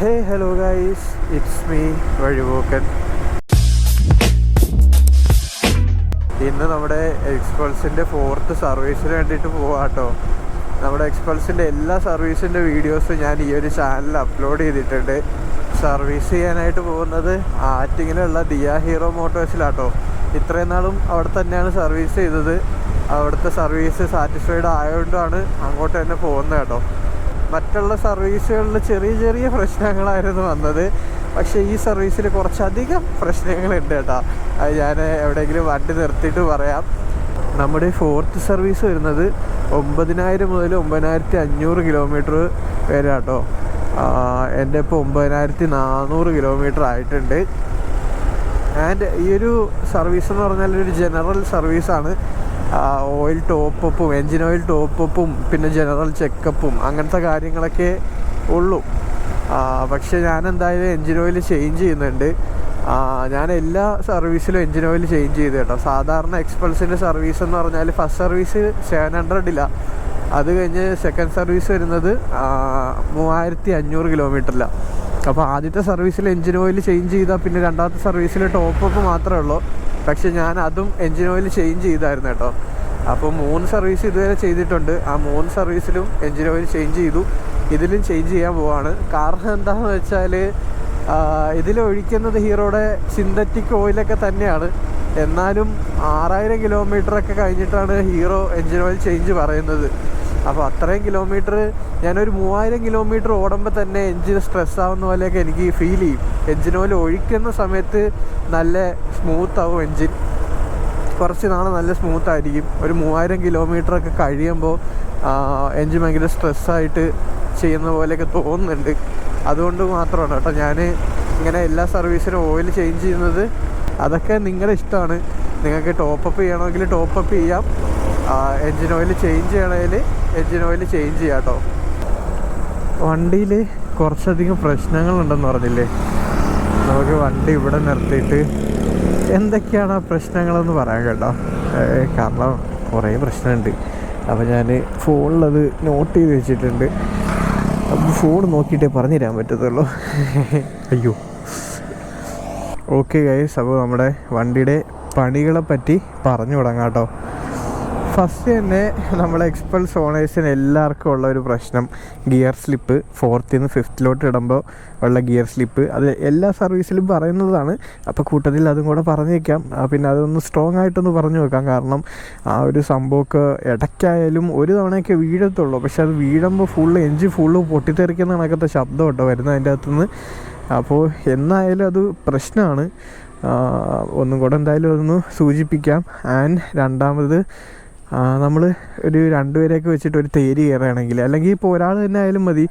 Hey hello guys it's me വഴിപോക്കൻ ഇന്ന് നമ്മുടെ എക്സ്പൾസിന്റെ fourth സർവീസിന് വേണ്ടിയിട്ട് പോവാട്ടോ നമ്മുടെ എക്സ്പൾസിന്റെ എല്ലാ സർവീസിന്റെ വീഡിയോസും ഞാൻ ഈ ഒരു ചാനലിൽ അപ്ലോഡ് ചെയ്തിട്ടുണ്ട്. സർവീസ് ചെയ്യാനായിട്ട് പോകുന്നത് ആറ്റിങ്ങിലുള്ള ദിയ ഹീറോ മോട്ടോഴ്സിലാട്ടോ ഇത്രയും നാളും അവിടെ തന്നെയാണ് സർവീസ് ചെയ്തത്. അവിടുത്തെ സർവീസ് സാറ്റിസ്ഫൈഡ് ആയതുകൊണ്ടാണ് അങ്ങോട്ട് തന്നെ പോകുന്നത് കേട്ടോ മറ്റുള്ള സർവീസുകളിൽ ചെറിയ ചെറിയ പ്രശ്നങ്ങളായിരുന്നു വന്നത്. പക്ഷേ ഈ സർവീസിൽ കുറച്ചധികം പ്രശ്നങ്ങളുണ്ട് കേട്ടോ. അത് ഞാൻ എവിടെയെങ്കിലും വണ്ടി നിർത്തിയിട്ട് പറയാം. നമ്മുടെ ഫോർത്ത് സർവീസ് വരുന്നത് ഒമ്പതിനായിരം മുതൽ ഒമ്പതിനായിരത്തി അഞ്ഞൂറ് കിലോമീറ്റർ വരെ കേട്ടോ. എന്റെ ഇപ്പോൾ ഒമ്പതിനായിരത്തി നാനൂറ് കിലോമീറ്റർ ആയിട്ടുണ്ട്. ആൻഡ് ഈ ഒരു സർവീസ് എന്ന് പറഞ്ഞാൽ ഒരു ജനറൽ സർവീസാണ്. ഓയിൽ ടോപ്പപ്പും എൻജിൻ ഓയിൽ ടോപ്പപ്പും പിന്നെ ജനറൽ ചെക്കപ്പും അങ്ങനത്തെ കാര്യങ്ങളൊക്കെ ഉള്ളൂ. പക്ഷെ ഞാൻ എന്തായാലും എൻജിൻ ഓയിൽ ചേഞ്ച് ചെയ്യുന്നുണ്ട് ഞാൻ എല്ലാ സർവീസിലും എൻജിൻ ഓയിൽ ചേഞ്ച് ചെയ്തു കേട്ടോ. സാധാരണ എക്സ്പൾസിന്റെ സർവീസ് എന്ന് പറഞ്ഞാൽ ഫസ്റ്റ് സർവീസ് സെവൻ ഹൺഡ്രഡില്ല അത് കഴിഞ്ഞ് സെക്കൻഡ് സർവീസ് വരുന്നത് മൂവായിരത്തി അഞ്ഞൂറ് കിലോമീറ്ററിലാണ് അപ്പോൾ ആദ്യത്തെ സർവീസിൽ എൻജിൻ ഓയിൽ ചേഞ്ച് ചെയ്താൽ പിന്നെ രണ്ടാമത്തെ സർവീസിൽ ടോപ്പ് അപ്പ് മാത്രമേ ഉള്ളൂ. പക്ഷെ ഞാൻ അതും എൻജിൻ ഓയിൽ ചേഞ്ച് ചെയ്തായിരുന്നു കേട്ടോ. അപ്പോൾ മൂന്ന് സർവീസ് ഇതുവരെ ചെയ്തിട്ടുണ്ട്. ആ മൂന്ന് സർവീസിലും എൻജിൻ ഓയിൽ ചേഞ്ച് ചെയ്തു. ഇതിലും ചേഞ്ച് ചെയ്യാൻ പോവാണ്. കാരണം എന്താണെന്ന് വെച്ചാൽ ഇതിൽ ഒഴിക്കുന്നത് ഹീറോയുടെ സിന്തറ്റിക് ഓയിലൊക്കെ തന്നെയാണ്. എന്നാലും ആറായിരം കിലോമീറ്ററൊക്കെ കഴിഞ്ഞിട്ടാണ് ഹീറോ എൻജിൻ ഓയിൽ ചേഞ്ച് പറയുന്നത്. അപ്പോൾ അത്രയും കിലോമീറ്റർ ഞാനൊരു മൂവായിരം കിലോമീറ്റർ ഓടുമ്പോൾ തന്നെ എൻജിൻ സ്ട്രെസ് ആവുന്ന പോലെയൊക്കെ എനിക്ക് ഫീൽ ചെയ്യും. എൻജിൻ ഓയിൽ ഒഴിക്കുന്ന സമയത്ത് നല്ല സ്മൂത്ത് ആവും എൻജിൻ കുറച്ച് നാൾ നല്ല സ്മൂത്ത് ആയിരിക്കും. ഒരു മൂവായിരം കിലോമീറ്റർ ഒക്കെ കഴിയുമ്പോൾ എൻജിൻ ഭയങ്കര സ്ട്രെസ്സായിട്ട് ചെയ്യുന്ന പോലെയൊക്കെ തോന്നുന്നുണ്ട്. അതുകൊണ്ട് മാത്രമാണ് കേട്ടോ ഞാൻ ഇങ്ങനെ എല്ലാ സർവീസിനും ഓയിൽ ചേഞ്ച് ചെയ്യുന്നത്. അതൊക്കെ നിങ്ങളുടെ ഇഷ്ടമാണ്. നിങ്ങൾക്ക് ടോപ്പ് അപ്പ് ചെയ്യണമെങ്കിൽ ടോപ്പ് അപ്പ് ചെയ്യാം. എൻജിൻ ഓയിൽ ചേഞ്ച് ചെയ്യണമെങ്കിൽ എൻജിൻ ഓയിൽ ചേഞ്ച് ചെയ്യാം കേട്ടോ വണ്ടിയിൽ കുറച്ചധികം പ്രശ്നങ്ങളുണ്ടെന്ന് പറഞ്ഞില്ലേ? നമുക്ക് വണ്ടി ഇവിടെ നിർത്തിയിട്ട് എന്തൊക്കെയാണ് ആ പ്രശ്നങ്ങളെന്ന് പറയാൻ കേട്ടോ. കാരണം കുറേ പ്രശ്നമുണ്ട്. അപ്പോൾ ഞാൻ ഫോണിലത് നോട്ട് ചെയ്ത് വെച്ചിട്ടുണ്ട്. അപ്പോൾ ഫോൺ നോക്കിയിട്ടേ പറഞ്ഞു തരാൻ പറ്റത്തുള്ളൂ. അയ്യോ. ഓക്കെ ഗൈസ് അപ്പോൾ നമ്മുടെ വണ്ടിയുടെ പണികളെ പറ്റി പറഞ്ഞു തുടങ്ങാം കേട്ടോ ഫസ്റ്റ് തന്നെ നമ്മളെ എക്സ്പൾസ് ഓണേഴ്സിന് എല്ലാവർക്കും ഉള്ള ഒരു പ്രശ്നം. ഗിയർ സ്ലിപ്പ് ഫോർത്തിൽ നിന്ന് ഫിഫ്ത്തിലോട്ട് ഇടുമ്പോൾ ഉള്ള ഗിയർ സ്ലിപ്പ് അത് എല്ലാ സർവീസിലും പറയുന്നതാണ്. അപ്പോൾ കൂട്ടത്തിൽ അതും കൂടെ പറഞ്ഞു വയ്ക്കാം പിന്നെ അതൊന്ന് സ്ട്രോങ് ആയിട്ടൊന്ന് പറഞ്ഞു വെക്കാം. കാരണം ആ ഒരു സംഭവമൊക്കെ ഇടയ്ക്കായാലും ഒരു തവണയൊക്കെ വീഴത്തുള്ളൂ. പക്ഷെ അത് വീഴുമ്പോൾ ഫുള്ള് എഞ്ചിൻ ഫുള്ള് പൊട്ടിത്തെറിക്കുന്ന കണക്കത്തെ ശബ്ദം കേട്ടോ വരുന്നത് അതിന്റെ അകത്തുനിന്ന്. അപ്പോൾ എന്നായാലും അത് പ്രശ്നമാണ്. ഒന്നും കൂടെ എന്തായാലും അതൊന്ന് സൂചിപ്പിക്കാം. ആൻഡ് രണ്ടാമത് നമ്മൾ ഒരു രണ്ടുപേരെയൊക്കെ വെച്ചിട്ട് ഒരു തേരി കയറുകയാണെങ്കിൽ അല്ലെങ്കിൽ ഇപ്പോൾ ഒരാൾ തന്നെ ആയാലും മതി.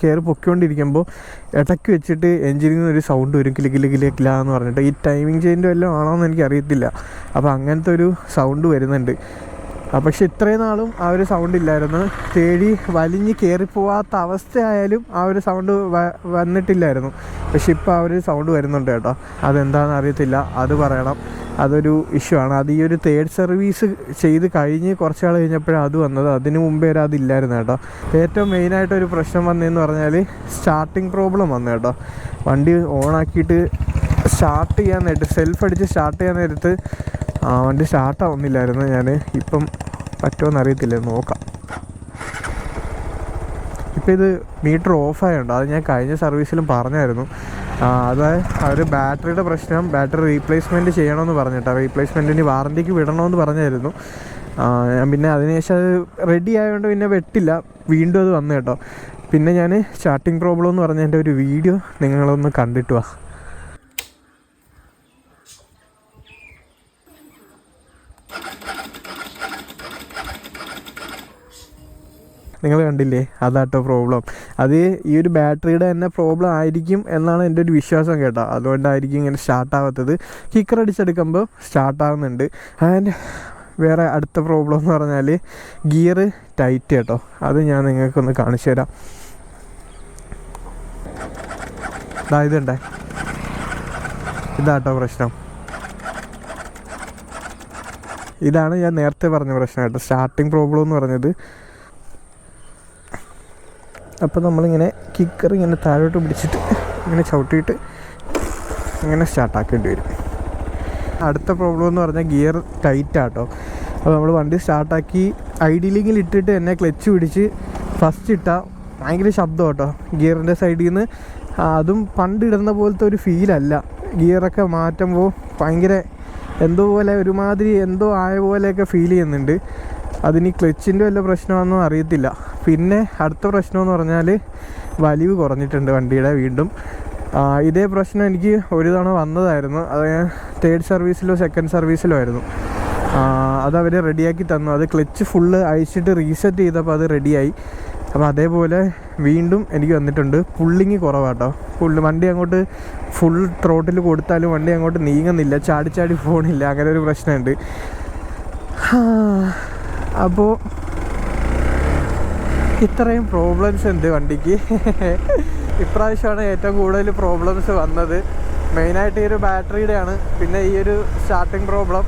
കയറി പൊക്കിക്കൊണ്ടിരിക്കുമ്പോൾ ഇടയ്ക്ക് വെച്ചിട്ട് എഞ്ചിനിൽ നിന്ന് ഒരു സൗണ്ട് വരും കിലി കിലി കിലി കില എന്ന് പറഞ്ഞിട്ട്. ഈ ടൈമിംഗ് ചേഞ്ച് വല്ലതും ആണോ എന്ന് എനിക്ക് അറിയത്തില്ല. അപ്പോൾ അങ്ങനത്തെ ഒരു സൗണ്ട് വരുന്നുണ്ട്. പക്ഷെ ഇത്രയും നാളും ആ ഒരു സൗണ്ട് ഇല്ലായിരുന്നു. തേടി വലിഞ്ഞ് കയറിപ്പോവാത്ത അവസ്ഥയായാലും ആ ഒരു സൗണ്ട് വന്നിട്ടില്ലായിരുന്നു. പക്ഷെ ഇപ്പോൾ ആ ഒരു സൗണ്ട് വരുന്നുണ്ട് കേട്ടോ. അതെന്താണെന്ന് അറിയത്തില്ല. അത് പറയണം. അതൊരു ഇഷ്യൂ ആണ്. അത് ഈ ഒരു തേർഡ് സർവീസ് ചെയ്ത് കഴിഞ്ഞ് കുറച്ച് നാൾ കഴിഞ്ഞപ്പോഴാണ് അത് വന്നത്. അതിന് മുമ്പേ വരെ അതില്ലായിരുന്നു കേട്ടോ. ഏറ്റവും മെയിനായിട്ട് ഒരു പ്രശ്നം വന്നതെന്ന് പറഞ്ഞാൽ സ്റ്റാർട്ടിങ് പ്രോബ്ലം വന്നു കേട്ടോ. വണ്ടി ഓണാക്കിയിട്ട് സ്റ്റാർട്ട് ചെയ്യാൻ നേരത്ത് സെൽഫ് അടിച്ച് സ്റ്റാർട്ട് ചെയ്യാൻ നേരത്ത് വണ്ടി സ്റ്റാർട്ടാവുന്നില്ലായിരുന്നു ഞാൻ ഇപ്പം പറ്റുമോ അറിയത്തില്ല. നോക്കാം. ഇപ്പം ഇത് മീറ്റർ ഓഫായുണ്ട് അത് ഞാൻ കഴിഞ്ഞ സർവീസിലും പറഞ്ഞായിരുന്നു. ആ, അതായത് അവർ ബാറ്ററിയുടെ പ്രശ്നം ബാറ്ററി റീപ്ലേസ്മെന്റ് ചെയ്യണമെന്ന് പറഞ്ഞിട്ടാ. റീപ്ലേസ്മെന്റിന് വാറന്റിക്ക് വിടണമെന്ന് പറഞ്ഞായിരുന്നു. ഞാൻ പിന്നെ അതിനുശേഷം അത് റെഡി ആയതുകൊണ്ട് പിന്നെ വെട്ടില്ല. വീണ്ടും അത് വന്നു കേട്ടോ. പിന്നെ ഞാൻ സ്റ്റാർട്ടിങ് പ്രോബ്ലം എന്ന് പറഞ്ഞ എന്റെ ഒരു വീഡിയോ നിങ്ങളൊന്ന് കണ്ടിട്ട് വാ. നിങ്ങൾ കണ്ടില്ലേ? അതാട്ടോ പ്രോബ്ലം അത് ഈ ഒരു ബാറ്ററിയുടെ തന്നെ പ്രോബ്ലം ആയിരിക്കും എന്നാണ് എന്റെ ഒരു വിശ്വാസം കേട്ടോ. അതുകൊണ്ടായിരിക്കും ഇങ്ങനെ സ്റ്റാർട്ടാവാത്തത് കിക്കർ അടിച്ചെടുക്കുമ്പോൾ സ്റ്റാർട്ടാവുന്നുണ്ട് ആൻഡ് വേറെ അടുത്ത പ്രോബ്ലം എന്ന് പറഞ്ഞാൽ ഗിയർ ടൈറ്റ് കേട്ടോ. അത് ഞാൻ നിങ്ങൾക്കൊന്ന് കാണിച്ചു തരാം. ഇതാ ഇതുണ്ടേ ഇതാട്ടോ പ്രശ്നം. ഇതാണ് ഞാൻ നേരത്തെ പറഞ്ഞ പ്രശ്നം കേട്ടോ. സ്റ്റാർട്ടിങ് പ്രോബ്ലം എന്ന് പറഞ്ഞത്. അപ്പോൾ നമ്മളിങ്ങനെ കിക്കർ ഇങ്ങനെ താഴോട്ട് പിടിച്ചിട്ട് ഇങ്ങനെ ചവിട്ടിയിട്ട് ഇങ്ങനെ സ്റ്റാർട്ടാക്കേണ്ടി വരും. അടുത്ത പ്രോബ്ലം എന്ന് പറഞ്ഞാൽ ഗിയർ ടൈറ്റ് ആട്ടോ. അപ്പോൾ നമ്മൾ വണ്ടി സ്റ്റാർട്ടാക്കി ഐഡിയിലെങ്കിൽ ഇട്ടിട്ട് എന്നെ ക്ലച്ച് പിടിച്ച് ഫസ്റ്റ് ഇട്ടാൽ ഭയങ്കര ശബ്ദം കേട്ടോ ഗിയറിന്റെ സൈഡിൽ നിന്ന് അതും പണ്ട് ഇടുന്ന പോലത്തെ ഒരു ഫീലല്ല ഗിയറൊക്കെ മാറ്റുമ്പോൾ ഭയങ്കര എന്തോ പോലെ ഒരുമാതിരി എന്തോ ആയ പോലെയൊക്കെ ഫീൽ ചെയ്യുന്നുണ്ട്. അതിന് ക്ലച്ചിന്റെ വല്ല പ്രശ്നമാണെന്നും അറിയത്തില്ല. പിന്നെ അടുത്ത പ്രശ്നം എന്ന് പറഞ്ഞാൽ വലിവ് കുറഞ്ഞിട്ടുണ്ട് വണ്ടിയുടെ വീണ്ടും. ഇതേ പ്രശ്നം എനിക്ക് ഒരു തവണ വന്നതായിരുന്നു. അത് തേർഡ് സർവീസിലോ സെക്കൻഡ് സർവീസിലോ ആയിരുന്നു. അത് അവർ റെഡിയാക്കി തന്നു. അത് ക്ലച്ച് ഫുള്ള് അയച്ചിട്ട് റീസെറ്റ് ചെയ്തപ്പോൾ അത് റെഡിയായി. അപ്പോൾ അതേപോലെ വീണ്ടും എനിക്ക് വന്നിട്ടുണ്ട്. പുള്ളിങ് കുറവാട്ടോ. പുള്ളി വണ്ടി അങ്ങോട്ട് ഫുൾ ത്രോട്ടിൽ കൊടുത്താലും വണ്ടി അങ്ങോട്ട് നീങ്ങുന്നില്ല. ചാടി ചാടി പോകണില്ല അങ്ങനെ ഒരു പ്രശ്നമുണ്ട്. അപ്പോൾ ഇത്രയും പ്രോബ്ലംസ് ഉണ്ട് വണ്ടിക്ക്. ഇപ്രാവശ്യമാണ് ഏറ്റവും കൂടുതൽ പ്രോബ്ലംസ് വന്നത്. മെയിനായിട്ട് ഈ ഒരു ബാറ്ററിയുടെയാണ് പിന്നെ ഈ ഒരു സ്റ്റാർട്ടിങ് പ്രോബ്ലം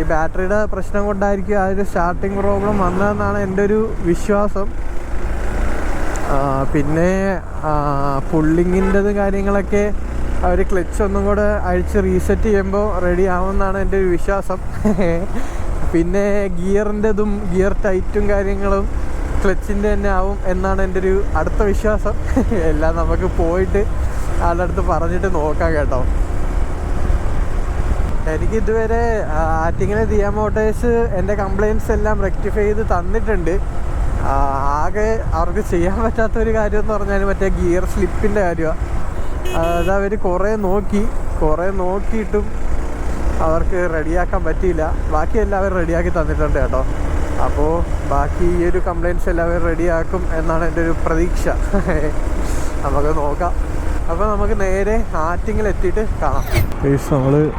ഈ ബാറ്ററിയുടെ പ്രശ്നം കൊണ്ടായിരിക്കും ആ ഒരു സ്റ്റാർട്ടിങ് പ്രോബ്ലം വന്നതെന്നാണ് എന്റെ ഒരു വിശ്വാസം. പിന്നെ പുള്ളിങ്ങിന്റെത് കാര്യങ്ങളൊക്കെ അവർ ക്ലച്ച് ഒന്നും കൂടെ അഴിച്ച് റീസെറ്റ് ചെയ്യുമ്പോൾ റെഡി ആവുമെന്നാണ് എന്റെ ഒരു വിശ്വാസം. പിന്നെ ഗിയറിന്റെതും ഗിയർ ടൈറ്റും കാര്യങ്ങളും ക്ലച്ചിന്റെ തന്നെ ആവും എന്നാണ് എന്റെ ഒരു അടുത്ത വിശ്വാസം. എല്ലാം നമുക്ക് പോയിട്ട് ആളുടെ അടുത്ത് പറഞ്ഞിട്ട് നോക്കാം കേട്ടോ. എനിക്ക് ഇതുവരെ ആറ്റിങ്ങിലെ ദിയ മോട്ടേഴ്സ് എന്റെ കംപ്ലയിൻസ് എല്ലാം റെക്ടിഫൈ ചെയ്ത് തന്നിട്ടുണ്ട്. ആകെ അവർക്ക് ചെയ്യാൻ പറ്റാത്ത ഒരു കാര്യം എന്ന് പറഞ്ഞാൽ മറ്റേ ഗിയർ സ്ലിപ്പിന്റെ കാര്യമാണ് അത് അവർ കുറേ നോക്കി കുറേ നോക്കിയിട്ടും അവർക്ക് റെഡിയാക്കാൻ പറ്റിയില്ല. ബാക്കി അവർ റെഡിയാക്കി തന്നിട്ടുണ്ട് കേട്ടോ. അപ്പോൾ ബാക്കി ഈ ഒരു കംപ്ലയിൻസ് എല്ലാവരും റെഡിയാക്കും എന്നാണ് എന്റെ ഒരു പ്രതീക്ഷ. നമുക്ക് നോക്കാം. അപ്പോൾ നമുക്ക് നേരെ ആറ്റിങ്ങിൽ എത്തിയിട്ട് കാണാം. നമ്മൾ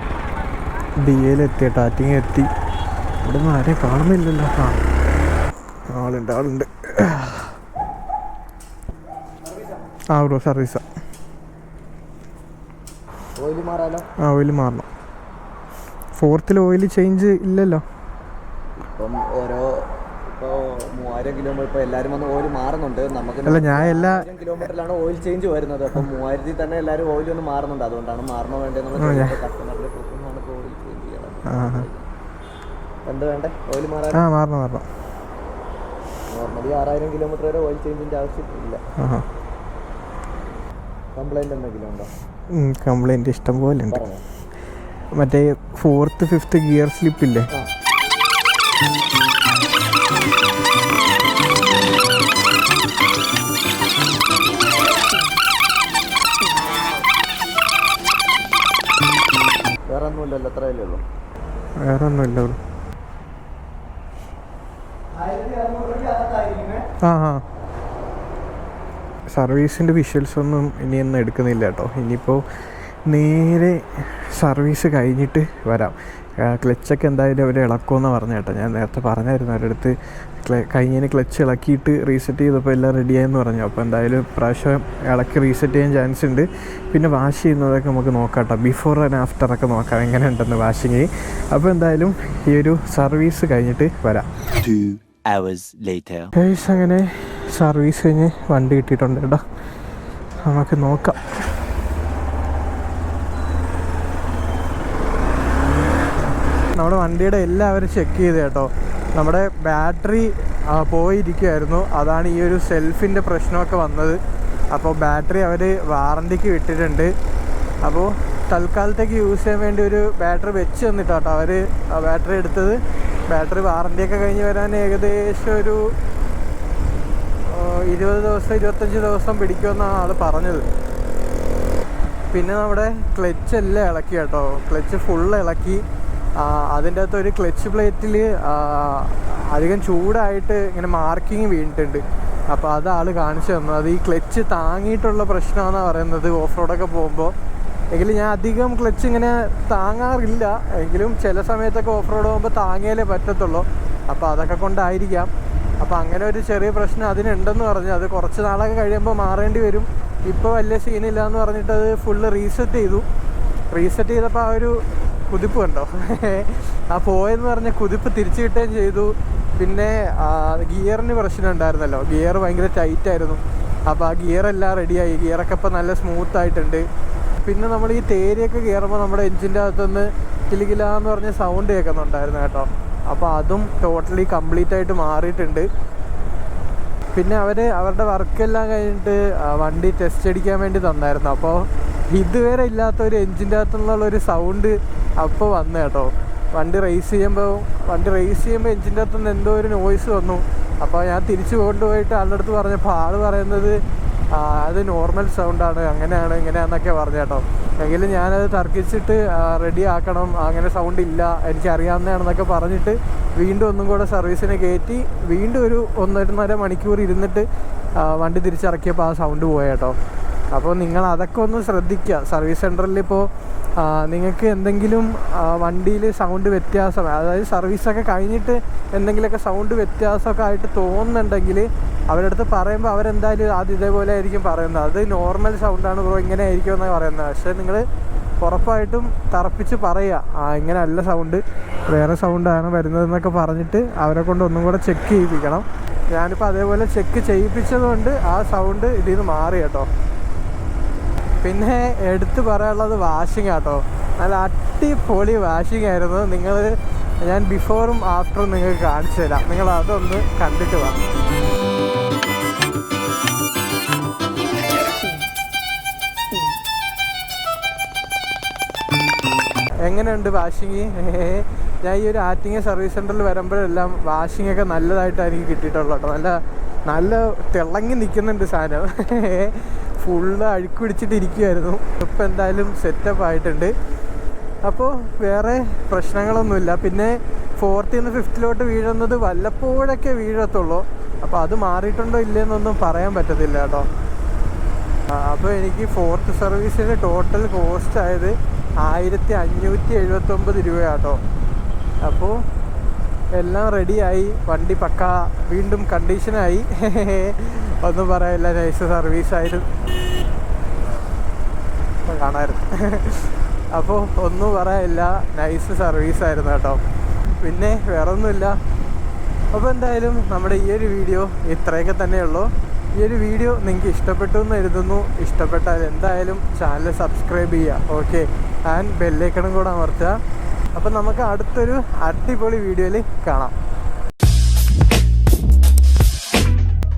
ഡി എയിൽ എത്തിയിട്ട് ആറ്റിങ് എത്തി. ഇവിടെ നിന്ന് ആരെയും കാണുന്നില്ലല്ലോ. ആ. ആളുണ്ട് ആളുണ്ട്. ആ ബ്രോ സർവീസാ. ആ ഓയിൽ മാറണം. ഫോർത്തിൽ ഓയിൽ ചേഞ്ച് ഇല്ലല്ലോ. ഇപ്പം ഓരോ ഇപ്പോൾ മൂവായിരം കിലോമീറ്റർ ഇപ്പോൾ എല്ലാവരും വന്ന് ഓയിൽ മാറുന്നുണ്ട്. നമുക്ക് അല്ല ഞാൻ എല്ലാ കിലോമീറ്ററിലാണ് ഓയിൽ ചേഞ്ച് വരുന്നത്. അപ്പം മൂവായിരത്തിൽ തന്നെ എല്ലാവരും ഓയിൽ ഒന്ന് മാറുന്നുണ്ട്. അതുകൊണ്ടാണ് മാറണോ വേണ്ടതെന്നുള്ള കസ്റ്റമറിന്റെ പ്രശ്നമാണ് ഇപ്പോൾ ഓയിൽ ചേഞ്ച് ചെയ്യണം എന്ത് വേണ്ടേ? ഓയിൽ മാറാൻ? മാറണം മാറണം. നോർമലി ആറായിരം കിലോമീറ്റർ വരെ ഓയിൽ ചേഞ്ചിന്റെ ആവശ്യമില്ല. കംപ്ലൈന്റ് എന്തെങ്കിലും ഉണ്ടോ? കംപ്ലൈന്റ് ഇഷ്ടം പോലെ ഉണ്ട്. മറ്റേ ഫോർത്ത് ഫിഫ്ത്ത് ഗിയർ സ്ലിപ്പ് ഇല്ലേ? വേറെ സർവീസിന്റെ വിഷ്വൽസ് ഒന്നും ഇനിയൊന്നും എടുക്കുന്നില്ല കേട്ടോ. ഇനിയിപ്പോൾ നേരെ സർവീസ് കഴിഞ്ഞിട്ട് വരാം. ക്ലച്ചൊക്കെ എന്തായാലും അവർ ഇളക്കുമെന്ന് പറഞ്ഞു കേട്ടോ. ഞാൻ നേരത്തെ പറഞ്ഞായിരുന്നു അവരുടെ അടുത്ത് ക്ല- കഴിഞ്ഞതിന് ക്ലച്ച് ഇളക്കിയിട്ട് റീസെറ്റ് ചെയ്തപ്പോൾ എല്ലാം റെഡിയായെന്ന് പറഞ്ഞു. അപ്പോൾ എന്തായാലും പ്രാവശ്യം ഇളക്കി റീസെറ്റ് ചെയ്യാൻ ചാൻസ് ഉണ്ട്. പിന്നെ വാഷ് ചെയ്യുന്നതൊക്കെ നമുക്ക് നോക്കാം കേട്ടോ. ബിഫോർ ആൻഡ് ആഫ്റ്റർ ഒക്കെ നോക്കാം എങ്ങനെ ഉണ്ടെന്ന് വാഷിങ് അപ്പോൾ എന്തായാലും ഈ ഒരു സർവീസ് കഴിഞ്ഞിട്ട് വരാം. അങ്ങനെ സർവീസ് കഴിഞ്ഞ് വണ്ടി കിട്ടിയിട്ടുണ്ട് കേട്ടോ. നമുക്ക് നോക്കാം. നമ്മുടെ വണ്ടിയുടെ എല്ലാവരും ചെക്ക് ചെയ്ത് കേട്ടോ നമ്മുടെ ബാറ്ററി പോയിരിക്കുമായിരുന്നു അതാണ് ഈ ഒരു സെൽഫിന്റെ പ്രശ്നമൊക്കെ വന്നത്. അപ്പോൾ ബാറ്ററി അവർ വാറണ്ടിക്ക് വിട്ടിട്ടുണ്ട്. അപ്പോൾ തൽക്കാലത്തേക്ക് യൂസ് ചെയ്യാൻ വേണ്ടി ഒരു ബാറ്ററി വെച്ച് തന്നിട്ടാട്ടോ അവർ ബാറ്ററി എടുത്തത്. ബാറ്ററി വാറണ്ടിയൊക്കെ കഴിഞ്ഞ് വരാൻ ഏകദേശം ഒരു ഇരുപത് ദിവസം ഇരുപത്തഞ്ച് ദിവസം പിടിക്കുമെന്നാണ് ആൾ പറഞ്ഞത്. പിന്നെ നമ്മുടെ ക്ലച്ച് എല്ലാം ഇളക്കി കേട്ടോ ക്ലച്ച് ഫുള്ള് ഇളക്കി. അതിന്റെ അകത്ത് ഒരു ക്ലച്ച് പ്ലേറ്റിൽ അധികം ചൂടായിട്ട് ഇങ്ങനെ മാർക്കിങ് വീണിട്ടുണ്ട്. അപ്പോൾ അത് ആൾ കാണിച്ചു തന്നു. അത് ഈ ക്ലച്ച് താങ്ങിയിട്ടുള്ള പ്രശ്നമാണെന്നാണ് പറയുന്നത്. ഓഫ് റോഡൊക്കെ പോകുമ്പോൾ എങ്കിലും ഞാൻ അധികം ക്ലച്ച് ഇങ്ങനെ താങ്ങാറില്ല. എങ്കിലും ചില സമയത്തൊക്കെ ഓഫ് റോഡ് പോകുമ്പോൾ താങ്ങിയാലേ പറ്റത്തുള്ളൂ. അപ്പോൾ അതൊക്കെ കൊണ്ടായിരിക്കാം. അപ്പോൾ അങ്ങനെ ഒരു ചെറിയ പ്രശ്നം അതിനുണ്ടെന്ന് പറഞ്ഞു അത് കുറച്ച് നാളൊക്കെ കഴിയുമ്പോൾ മാറേണ്ടി വരും. ഇപ്പോൾ വലിയ സീനില്ല എന്ന് പറഞ്ഞിട്ട് അത് ഫുള്ള് റീസെറ്റ് ചെയ്തു. റീസെറ്റ് ചെയ്തപ്പോൾ ആ ഒരു കുതിപ്പ് കണ്ടോ? ആ പോയെന്ന് പറഞ്ഞ കുതിപ്പ് തിരിച്ചു കിട്ടുകയും ചെയ്തു. പിന്നെ ഗിയറിന് പ്രശ്നം ഉണ്ടായിരുന്നല്ലോ. ഗിയർ ഭയങ്കര ടൈറ്റ് ആയിരുന്നു. അപ്പോൾ ആ ഗിയർ എല്ലാം റെഡിയായി ഗിയറൊക്കെ ഇപ്പോൾ നല്ല സ്മൂത്ത് ആയിട്ടുണ്ട്. പിന്നെ നമ്മൾ ഈ തേരിയൊക്കെ കയറുമ്പോൾ നമ്മുടെ എഞ്ചിന്റെ അകത്തുനിന്ന് കിലികിലാന്ന് പറഞ്ഞ സൗണ്ട് കേൾക്കുന്നുണ്ടായിരുന്നു കേട്ടോ. അപ്പോൾ അതും ടോട്ടലി കംപ്ലീറ്റ് ആയിട്ട് മാറിയിട്ടുണ്ട്. പിന്നെ അവർ അവരുടെ വർക്കെല്ലാം കഴിഞ്ഞിട്ട് വണ്ടി ടെസ്റ്റ് അടിക്കാൻ വേണ്ടി തന്നായിരുന്നു. അപ്പോൾ ഇതുവരെ ഇല്ലാത്ത ഒരു എൻജിന്റെ അകത്തുനിന്നുള്ള ഒരു സൗണ്ട് അപ്പോൾ വന്നു കേട്ടോ. വണ്ടി റേസ് ചെയ്യുമ്പോൾ വണ്ടി റേസ് ചെയ്യുമ്പോൾ എൻജിന്റെ അകത്തു നിന്ന് എന്തോ ഒരു നോയ്സ് വന്നു. അപ്പോൾ ഞാൻ തിരിച്ചു കൊണ്ടുപോയിട്ട് ആളുടെ അടുത്ത് പറഞ്ഞപ്പോൾ ആൾ പറയുന്നത് അത് നോർമൽ സൗണ്ടാണ് അങ്ങനെയാണ് ഇങ്ങനെയാണെന്നൊക്കെ പറഞ്ഞു കേട്ടോ. എങ്കിലും ഞാനത് തർക്കിച്ചിട്ട് റെഡി ആക്കണം. അങ്ങനെ സൗണ്ട് ഇല്ല. എനിക്കറിയാവുന്നതാണെന്നൊക്കെ പറഞ്ഞിട്ട് വീണ്ടും ഒന്നും കൂടെ സർവീസിന് കയറ്റി വീണ്ടും ഒരു ഒന്നൊന്നര മണിക്കൂർ ഇരുന്നിട്ട് വണ്ടി തിരിച്ചിറക്കിയപ്പോൾ ആ സൗണ്ട് പോയ അപ്പോൾ നിങ്ങൾ അതൊക്കെ ഒന്ന് ശ്രദ്ധിക്കുക. സർവീസ് സെന്ററിൽ ഇപ്പോൾ നിങ്ങൾക്ക് എന്തെങ്കിലും വണ്ടിയിൽ സൗണ്ട് വ്യത്യാസം അതായത് സർവീസൊക്കെ കഴിഞ്ഞിട്ട് എന്തെങ്കിലുമൊക്കെ സൗണ്ട് വ്യത്യാസമൊക്കെ ആയിട്ട് തോന്നുന്നുണ്ടെങ്കിൽ അവരുടെ അടുത്ത് പറയുമ്പോൾ അവരെന്തായാലും അത് ഇതേപോലെ ആയിരിക്കും പറയുന്നത്. അത് നോർമൽ സൗണ്ടാണ് ബ്രോ ഇങ്ങനെ ആയിരിക്കും എന്നാണ് പറയുന്നത്. പക്ഷേ നിങ്ങൾ ഉറപ്പായിട്ടും തറപ്പിച്ച് പറയുക. ആ ഇങ്ങനെ അല്ല സൗണ്ട് വേറെ സൗണ്ടാണ് വരുന്നതെന്നൊക്കെ പറഞ്ഞിട്ട് അവരെ കൊണ്ട് ഒന്നും കൂടെ ചെക്ക് ചെയ്യിപ്പിക്കണം. ഞാനിപ്പോൾ അതേപോലെ ചെക്ക് ചെയ്യിപ്പിച്ചതുകൊണ്ട് ആ സൗണ്ട് ഇതിൽ നിന്ന് മാറി കേട്ടോ. പിന്നെ എടുത്തു പറയാനുള്ളത് വാഷിംഗ് ആട്ടോ. നല്ല അടിപൊളി വാഷിംഗ് ആയിരുന്നു. നിങ്ങൾ ഞാൻ ബിഫോറും ആഫ്റ്ററും നിങ്ങൾക്ക് കാണിച്ചു തരാം. നിങ്ങൾ അതൊന്ന് കണ്ടിട്ട് വാ. എങ്ങനെയുണ്ട് വാഷിങ് ഞാൻ ഈ ഒരു ആറ്റിങ്ങ സർവീസ് സെന്ററിൽ വരുമ്പോഴെല്ലാം വാഷിംഗ് ഒക്കെ നല്ലതായിട്ടാണ് എനിക്ക് കിട്ടിയിട്ടുള്ളൂ കേട്ടോ. നല്ല നല്ല തിളങ്ങി നിൽക്കുന്നുണ്ട് സാധനം. ഫുള്ള് അഴുക്ക് പിടിച്ചിട്ട് ഇരിക്കുമായിരുന്നു ഇപ്പം എന്തായാലും സെറ്റപ്പ് ആയിട്ടുണ്ട്. അപ്പോൾ വേറെ പ്രശ്നങ്ങളൊന്നുമില്ല. പിന്നെ ഫോർത്തിൽ നിന്ന് ഫിഫ്റ്റിലോട്ട് വീഴുന്നത് വല്ലപ്പോഴൊക്കെ വീഴത്തുള്ളൂ. അപ്പോൾ അത് മാറിയിട്ടുണ്ടോ ഇല്ലയെന്നൊന്നും പറയാൻ പറ്റത്തില്ല കേട്ടോ. അപ്പോൾ എനിക്ക് ഫോർത്ത് സർവീസിന് ടോട്ടൽ കോസ്റ്റ് ആയത് ആയിരത്തി അഞ്ഞൂറ്റി എഴുപത്തൊമ്പത് രൂപയാട്ടോ. അപ്പോൾ എല്ലാം റെഡിയായി വണ്ടി പക്ക. വീണ്ടും കണ്ടീഷനായി ഒന്നും പറയില്ല നൈസ് സർവീസ് ആയിരുന്നു. കാണാമായിരുന്നു അപ്പോൾ ഒന്നും പറയില്ല നൈസ് സർവീസ് ആയിരുന്നു കേട്ടോ. പിന്നെ വേറൊന്നുമില്ല. അപ്പോൾ എന്തായാലും നമ്മുടെ ഈ ഒരു വീഡിയോ ഇത്രയൊക്കെ തന്നെയുള്ളൂ ഈ ഒരു വീഡിയോ നിങ്ങൾക്ക് ഇഷ്ടപ്പെട്ടു എന്ന് എഴുതുന്നു ഇഷ്ടപ്പെട്ടാൽ എന്തായാലും ചാനൽ സബ്സ്ക്രൈബ് ചെയ്യുക ഓക്കെ ആൻഡ് ബെല്ലേക്കണം കൂടെ അമർത്തുക. അപ്പോൾ നമുക്ക് അടുത്തൊരു അടിപൊളി വീഡിയോയിൽ കാണാം.